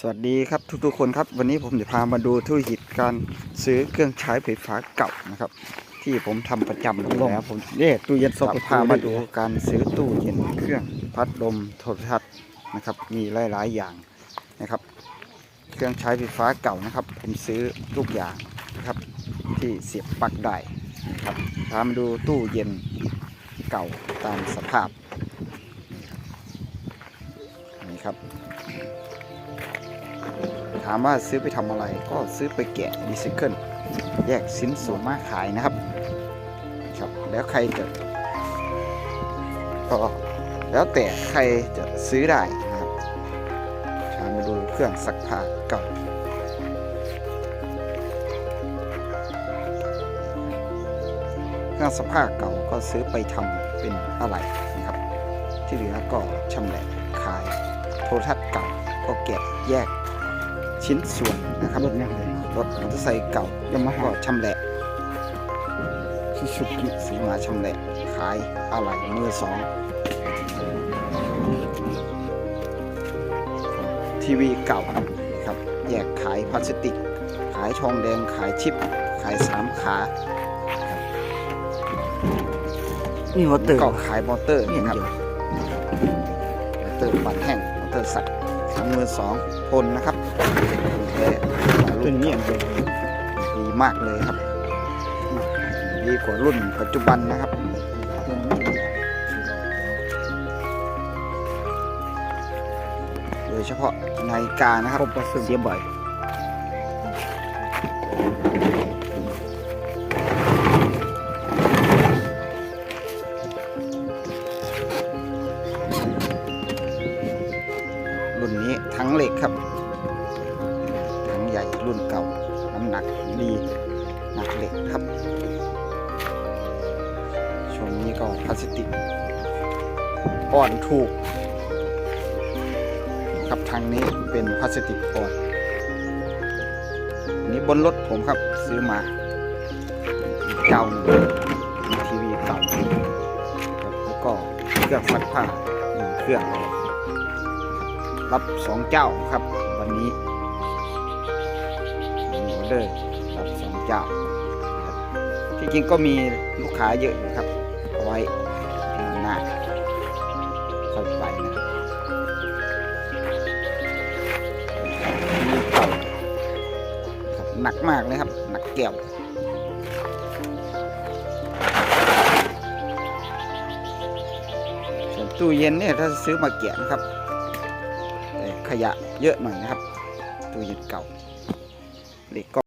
สวัสดีครับทุกๆคนครับ วันนี้ผมจะพามาดูธุรกิจการซื้อเครื่องใช้ไฟฟ้าเก่านะครับ ที่ผมทำประจำอยู่แล้วผมเนี่ยตู้เย็นสดพามาดูการซื้อตู้เย็นเครื่องพัดลมโทรทัศน์นะครับ มีหลายๆอย่างนะครับ เครื่องใช้ไฟฟ้าเก่านะครับ ผมซื้อทุกอย่างนะครับที่เสียบปลั๊กได้นะครับพามาดูตู้เย็นเก่าตามสภาพนี่ครับ ถามว่าซื้อไปทำอะไรก็ซื้อไปแกะรีไซเคิลแยกชิ้นส่วนมาขายนะครับครับ แล้วใครจะก็แล้วแต่ใครจะซื้อได้นะครับพามาดูเครื่องซักผ้าเก่าเครื่องซักผ้าเก่าก็ซื้อไปทำเป็นอะไรนะครับ ที่เหลือก็ชำแหละขายโทรทัศน์เก่าก็แกะแยก ชิ้นส่วนนะครับรถยังเลยรถมอเตอร์ไซค์เก่ายามาฮ่าชำแหละซูซูกิสีมาชำแหละ ขายอะไหล่มือสองทีวีเก่าครับแยกขายพลาสติก ขายทองแดงขายชิป ขายสามขานี่มอเตอร์ก็ขายมอเตอร์นี่ครับมอเตอร์ปั่นแห้งมอเตอร์สักทาง มือสองพลนะครับแท้ตัวนี้อันเดียวดีมากเลยครับ ดีกว่ารุ่นปัจจุบันนะครับโดยเฉพาะนาฬิกานะครับผมประสเสียบ่อย รุ่นนี้ทั้งเหล็กครับทั้งใหญ่รุ่นเก่าน้ำหนักดีหนักเหล็กครับช่วงนี้ก็พลาสติกอ่อนถูก ครับทางนี้เป็นพลาสติกอ่อนอันนี้บนรถผมครับซื้อมาอีกเจ้าทีวีเก่าแล้วก็เครื่องซักผ้าหนึ่งเครื่อง รับสองเจ้าครับ วันนี้มีออเดอร์รับสองเจ้าที่จริงก็มีลูกค้าเยอะนะครับเอาไว้งานหน้าค่อยไปนะครับมีเก่าหนักมากเลยครับ หนักแก้วส่วนตู้เย็นเนี่ยถ้าซื้อมาแกะนะครับ ขยะเยอะหน่อยนะครับตู้เย็นเก่าเหล็กก็